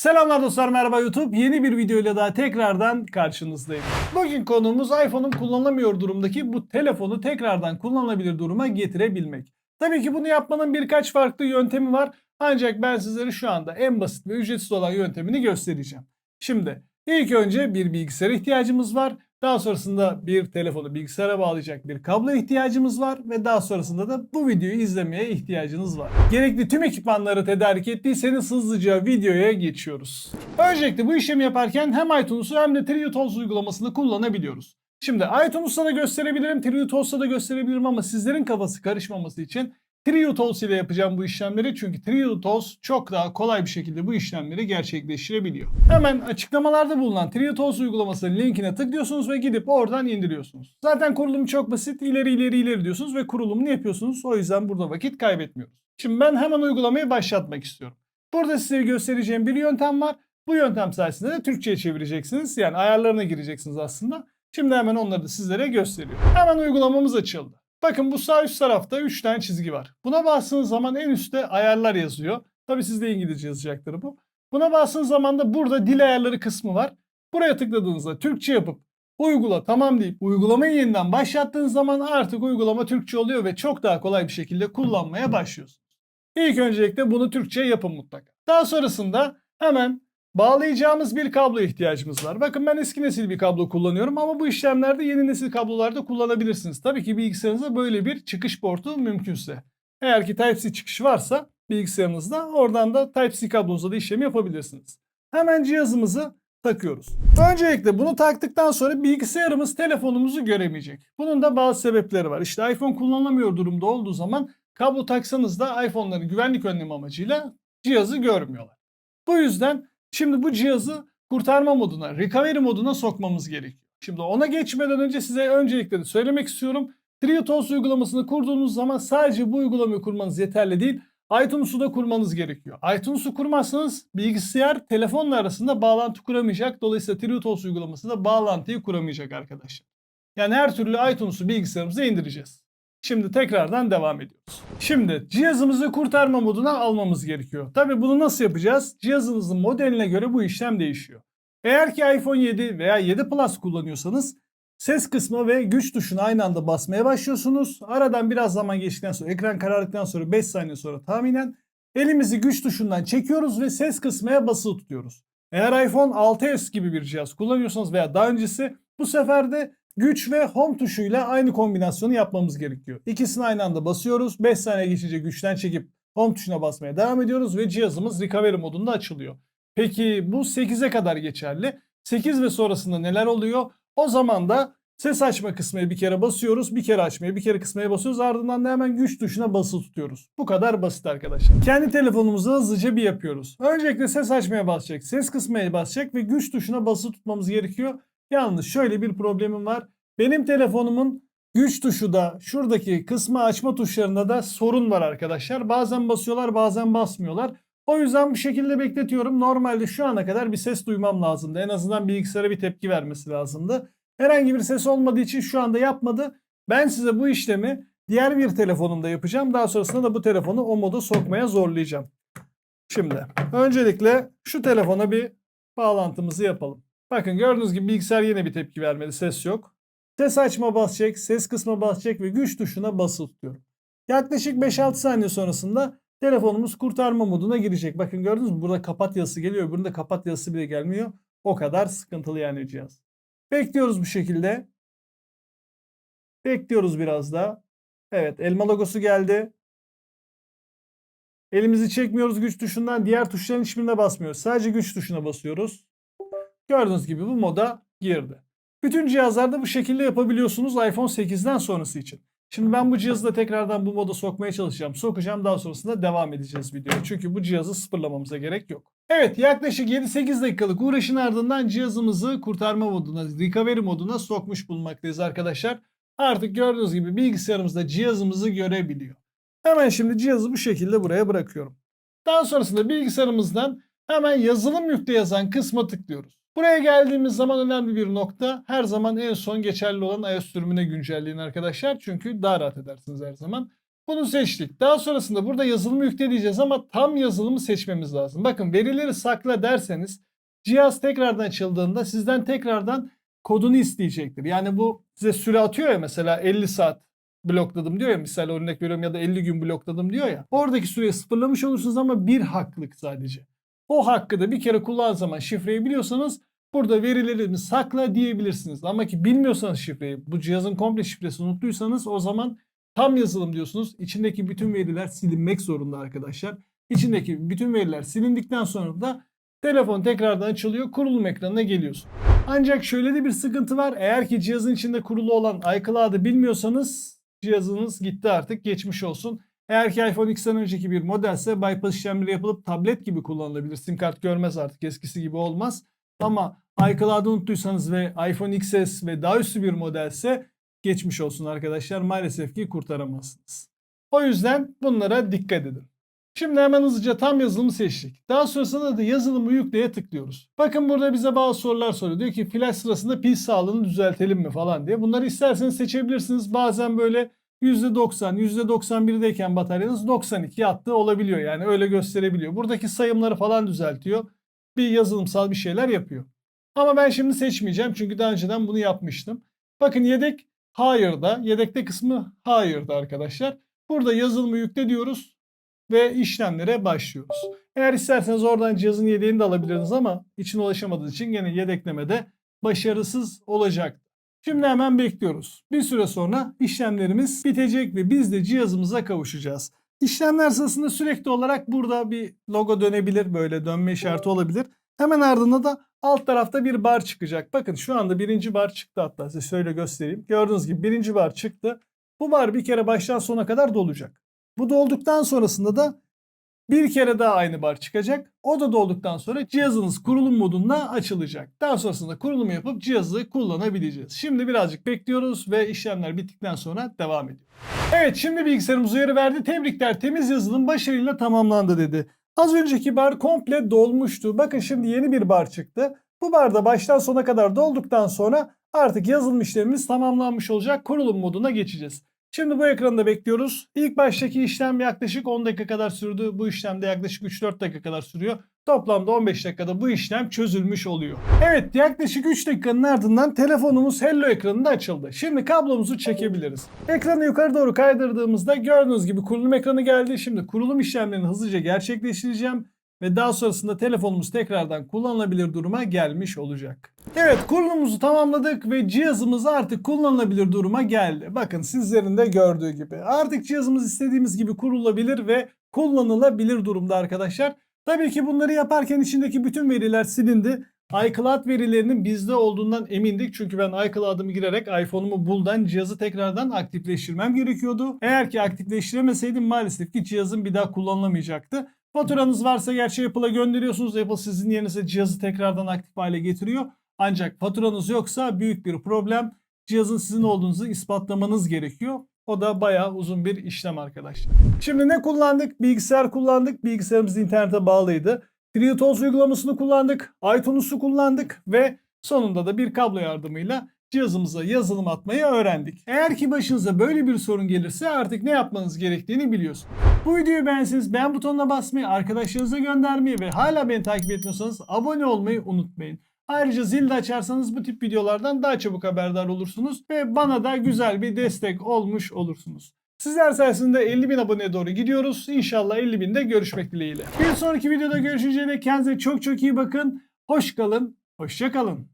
Selamlar dostlar merhaba YouTube. Yeni bir videoyla daha tekrardan karşınızdayım. Bugün konumuz iPhone'un kullanılamıyor durumdaki bu telefonu tekrardan kullanılabilir duruma getirebilmek. Tabii ki bunu yapmanın birkaç farklı yöntemi var. Ancak ben sizlere şu anda en basit ve ücretsiz olan yöntemini göstereceğim. Şimdi ilk önce bir bilgisayara ihtiyacımız var. Daha sonrasında bir telefonu bilgisayara bağlayacak bir kablo ihtiyacımız var ve daha sonrasında da bu videoyu izlemeye ihtiyacınız var. Gerekli tüm ekipmanları tedarik ettiyseniz hızlıca videoya geçiyoruz. Öncelikle bu işlemi yaparken hem iTunes'u hem de TreeTools uygulamasını kullanabiliyoruz. Şimdi iTunes'ta da gösterebilirim, TreeTools'ta da gösterebilirim ama sizlerin kafası karışmaması için TreeTools ile yapacağım bu işlemleri çünkü TreeTools çok daha kolay bir şekilde bu işlemleri gerçekleştirebiliyor. Hemen açıklamalarda bulunan TreeTools uygulamasının linkine tıklıyorsunuz ve gidip oradan indiriyorsunuz. Zaten kurulumu çok basit. İleri ileri ileri diyorsunuz ve kurulumunu yapıyorsunuz. O yüzden burada vakit kaybetmiyoruz. Şimdi ben hemen uygulamayı başlatmak istiyorum. Burada size göstereceğim bir yöntem var. Bu yöntem sayesinde de Türkçe'ye çevireceksiniz. Yani ayarlarına gireceksiniz aslında. Şimdi hemen onları da sizlere gösteriyorum. Hemen uygulamamız açıldı. Bakın bu sağ üst tarafta 3 tane çizgi var. Buna bastığınız zaman en üstte ayarlar yazıyor. Tabi sizde İngilizce yazacaktır bu. Buna bastığınız zaman da burada dil ayarları kısmı var. Buraya tıkladığınızda Türkçe yapıp uygula tamam deyip uygulamayı yeniden başlattığınız zaman artık uygulama Türkçe oluyor ve çok daha kolay bir şekilde kullanmaya başlıyorsunuz. İlk öncelikle bunu Türkçe yapın mutlaka. Daha sonrasında hemen bağlayacağımız bir kablo ihtiyacımız var. Bakın ben eski nesil bir kablo kullanıyorum ama bu işlemlerde yeni nesil kablolarda kullanabilirsiniz. Tabii ki bilgisayarınızda böyle bir çıkış portu mümkünse. Eğer ki Type-C çıkış varsa bilgisayarınızda oradan da Type-C kablonuzla da işlemi yapabilirsiniz. Hemen cihazımızı takıyoruz. Öncelikle bunu taktıktan sonra bilgisayarımız telefonumuzu göremeyecek. Bunun da bazı sebepleri var. İşte iPhone kullanılamıyor durumda olduğu zaman kablo taksanız da iPhone'ların güvenlik önlemi amacıyla cihazı görmüyorlar. Bu yüzden şimdi bu cihazı kurtarma moduna, recovery moduna sokmamız gerekiyor. Şimdi ona geçmeden önce size öncelikle söylemek istiyorum. TreeTools uygulamasını kurduğunuz zaman sadece bu uygulamayı kurmanız yeterli değil. iTunes'u da kurmanız gerekiyor. iTunes'u kurmazsanız bilgisayar telefonla arasında bağlantı kuramayacak. Dolayısıyla TreeTools uygulaması da bağlantıyı kuramayacak arkadaşlar. Yani her türlü iTunes'u bilgisayarımıza indireceğiz. Şimdi tekrardan devam ediyoruz. Şimdi cihazımızı kurtarma moduna almamız gerekiyor. Tabi bunu nasıl yapacağız? Cihazınızın modeline göre bu işlem değişiyor. Eğer ki iPhone 7 veya 7 Plus kullanıyorsanız ses kısmı ve güç tuşuna aynı anda basmaya başlıyorsunuz. Aradan biraz zaman geçtikten sonra ekran karardıktan sonra 5 saniye sonra tahminen elimizi güç tuşundan çekiyoruz ve ses kısmaya basılı tutuyoruz. Eğer iPhone 6s gibi bir cihaz kullanıyorsanız veya daha öncesi bu sefer de güç ve home tuşuyla aynı kombinasyonu yapmamız gerekiyor. İkisini aynı anda basıyoruz. 5 saniye geçince güçten çekip home tuşuna basmaya devam ediyoruz ve cihazımız recovery modunda açılıyor. Peki bu 8'e kadar geçerli. 8 ve sonrasında neler oluyor? O zaman da ses açma kısmına bir kere basıyoruz. Bir kere açmaya, bir kere kısmaya basıyoruz. Ardından da hemen güç tuşuna basılı tutuyoruz. Bu kadar basit arkadaşlar. Kendi telefonumuzu hızlıca bir yapıyoruz. Öncelikle ses açmaya basacak, ses kısmaya basacak ve güç tuşuna basılı tutmamız gerekiyor. Yalnız şöyle bir problemim var. Benim telefonumun güç tuşu da şuradaki kısmı açma tuşlarında da sorun var arkadaşlar. Bazen basıyorlar bazen basmıyorlar. O yüzden bu şekilde bekletiyorum. Normalde şu ana kadar bir ses duymam lazımdı. En azından bilgisayara bir tepki vermesi lazımdı. Herhangi bir ses olmadığı için şu anda yapmadı. Ben size bu işlemi diğer bir telefonumda yapacağım. Daha sonrasında da bu telefonu o moda sokmaya zorlayacağım. Şimdi öncelikle şu telefona bir bağlantımızı yapalım. Bakın gördüğünüz gibi bilgisayar yine bir tepki vermedi. Ses yok. Ses açma basacak, ses kısma basacak ve güç tuşuna basılı tutuyorum. Yaklaşık 5-6 saniye sonrasında telefonumuz kurtarma moduna girecek. Bakın gördünüz mü? Burada kapat yazısı geliyor. Öbüründe kapat yazısı bile gelmiyor. O kadar sıkıntılı yani cihaz. Bekliyoruz bu şekilde. Bekliyoruz biraz da. Evet elma logosu geldi. Elimizi çekmiyoruz güç tuşundan. Diğer tuşların hiçbirine basmıyoruz. Sadece güç tuşuna basıyoruz. Gördüğünüz gibi bu moda girdi. Bütün cihazlarda bu şekilde yapabiliyorsunuz iPhone 8'den sonrası için. Şimdi ben bu cihazı da tekrardan bu moda sokmaya çalışacağım. Sokacağım daha sonrasında devam edeceğiz videoya. Çünkü bu cihazı sıfırlamamıza gerek yok. Evet yaklaşık 7-8 dakikalık uğraşın ardından cihazımızı kurtarma moduna, recovery moduna sokmuş bulunmaktayız arkadaşlar. Artık gördüğünüz gibi bilgisayarımızda cihazımızı görebiliyor. Hemen şimdi cihazı bu şekilde buraya bırakıyorum. Daha sonrasında bilgisayarımızdan hemen yazılım yükle yazan kısma tıklıyoruz. Buraya geldiğimiz zaman önemli bir nokta her zaman en son geçerli olan iOS sürümüne güncelleyin arkadaşlar. Çünkü daha rahat edersiniz her zaman. Bunu seçtik. Daha sonrasında burada yazılımı yükle diyeceğiz ama tam yazılımı seçmemiz lazım. Bakın verileri sakla derseniz cihaz tekrardan açıldığında sizden tekrardan kodunu isteyecektir. Yani bu size süre atıyor ya mesela 50 saat blokladım diyor ya misal örnek veriyorum ya da 50 gün blokladım diyor ya. Oradaki süreyi sıfırlamış olursunuz ama bir hakklık sadece. O hakkı da bir kere kullan zaman şifreyi biliyorsanız burada verilerimi sakla diyebilirsiniz. Ama ki bilmiyorsanız şifreyi bu cihazın komple şifresini unuttuysanız o zaman tam yazılım diyorsunuz. İçindeki bütün veriler silinmek zorunda arkadaşlar. İçindeki bütün veriler silindikten sonra da telefon tekrardan açılıyor. Kurulum ekranına geliyorsun. Ancak şöyle de bir sıkıntı var. Eğer ki cihazın içinde kurulu olan iCloud'ı bilmiyorsanız cihazınız gitti artık geçmiş olsun. Eğer ki iPhone X'ten önceki bir modelse bypass işlemleri yapılıp tablet gibi kullanılabilir. SIM kart görmez artık eskisi gibi olmaz. Ama iCloud'ı unuttuysanız ve iPhone XS ve daha üstü bir modelse geçmiş olsun arkadaşlar. Maalesef ki kurtaramazsınız. O yüzden bunlara dikkat edin. Şimdi hemen hızlıca tam yazılımı seçtik. Daha sonrasında da yazılımı yükleye tıklıyoruz. Bakın burada bize bazı sorular soruyor. Diyor ki flash sırasında pil sağlığını düzeltelim mi falan diye. Bunları isterseniz seçebilirsiniz. Bazen böyle %90, %91'deyken bataryanız 92 attığı olabiliyor. Yani öyle gösterebiliyor. Buradaki sayımları falan düzeltiyor. Bir yazılımsal bir şeyler yapıyor. Ama ben şimdi seçmeyeceğim çünkü daha önceden bunu yapmıştım. Bakın yedek hayırda, yedekte kısmı hayırda arkadaşlar. Burada yazılımı yükle diyoruz ve işlemlere başlıyoruz. Eğer isterseniz oradan cihazın yedeğini de alabilirsiniz ama içine ulaşamadığınız için gene yedeklemede başarısız olacak. Şimdi hemen bekliyoruz. Bir süre sonra işlemlerimiz bitecek ve biz de cihazımıza kavuşacağız. İşlemler sırasında sürekli olarak burada bir logo dönebilir. Böyle dönme işareti olabilir. Hemen ardında da alt tarafta bir bar çıkacak. Bakın şu anda birinci bar çıktı hatta size şöyle göstereyim. Gördüğünüz gibi birinci bar çıktı. Bu bar bir kere baştan sona kadar dolacak. Bu dolduktan sonrasında da bir kere daha aynı bar çıkacak. O da dolduktan sonra cihazınız kurulum modunda açılacak. Daha sonrasında kurulumu yapıp cihazı kullanabileceğiz. Şimdi birazcık bekliyoruz ve işlemler bittikten sonra devam ediyor. Evet şimdi bilgisayarımız uyarı verdi. Tebrikler temiz yazılım başarıyla tamamlandı dedi. Az önceki bar komple dolmuştu. Bakın şimdi yeni bir bar çıktı. Bu barda baştan sona kadar dolduktan sonra artık yazılım işlemimiz tamamlanmış olacak. Kurulum moduna geçeceğiz. Şimdi bu ekranda bekliyoruz. İlk baştaki işlem yaklaşık 10 dakika kadar sürdü. Bu işlem de yaklaşık 3-4 dakika kadar sürüyor. Toplamda 15 dakikada bu işlem çözülmüş oluyor. Evet yaklaşık 3 dakikanın ardından telefonumuz Hello ekranında açıldı. Şimdi kablomuzu çekebiliriz. Ekranı yukarı doğru kaydırdığımızda gördüğünüz gibi kurulum ekranı geldi. Şimdi kurulum işlemlerini hızlıca gerçekleştireceğim ve daha sonrasında telefonumuz tekrardan kullanılabilir duruma gelmiş olacak. Evet kurulumumuzu tamamladık ve cihazımız artık kullanılabilir duruma geldi. Bakın sizlerin de gördüğü gibi. Artık cihazımız istediğimiz gibi kurulabilir ve kullanılabilir durumda arkadaşlar. Tabii ki bunları yaparken içindeki bütün veriler silindi. iCloud verilerinin bizde olduğundan emindik. Çünkü ben iCloud'ımı girerek iPhone'umu buldan cihazı tekrardan aktifleştirmem gerekiyordu. Eğer ki aktifleştiremeseydim maalesef ki cihazım bir daha kullanılamayacaktı. Faturanız varsa gerçi Apple'a gönderiyorsunuz. Apple sizin yerinize cihazı tekrardan aktif hale getiriyor. Ancak faturanız yoksa büyük bir problem. Cihazın sizin olduğunuzu ispatlamanız gerekiyor. O da bayağı uzun bir işlem arkadaşlar. Şimdi ne kullandık? Bilgisayar kullandık. Bilgisayarımız internete bağlıydı. FreeTools uygulamasını kullandık. iTunes'u kullandık ve sonunda da bir kablo yardımıyla cihazımıza yazılım atmayı öğrendik. Eğer ki başınıza böyle bir sorun gelirse artık ne yapmanız gerektiğini biliyorsunuz. Bu videoyu beğenseniz beğen butonuna basmayı, arkadaşlarınıza göndermeyi ve hala beni takip etmiyorsanız abone olmayı unutmayın. Ayrıca zil de açarsanız bu tip videolardan daha çabuk haberdar olursunuz ve bana da güzel bir destek olmuş olursunuz. Sizler sayesinde 50 bin aboneye doğru gidiyoruz. İnşallah 50 binde görüşmek dileğiyle. Bir sonraki videoda görüşünceye dek kendinize çok çok iyi bakın. Hoş kalın, hoşça kalın.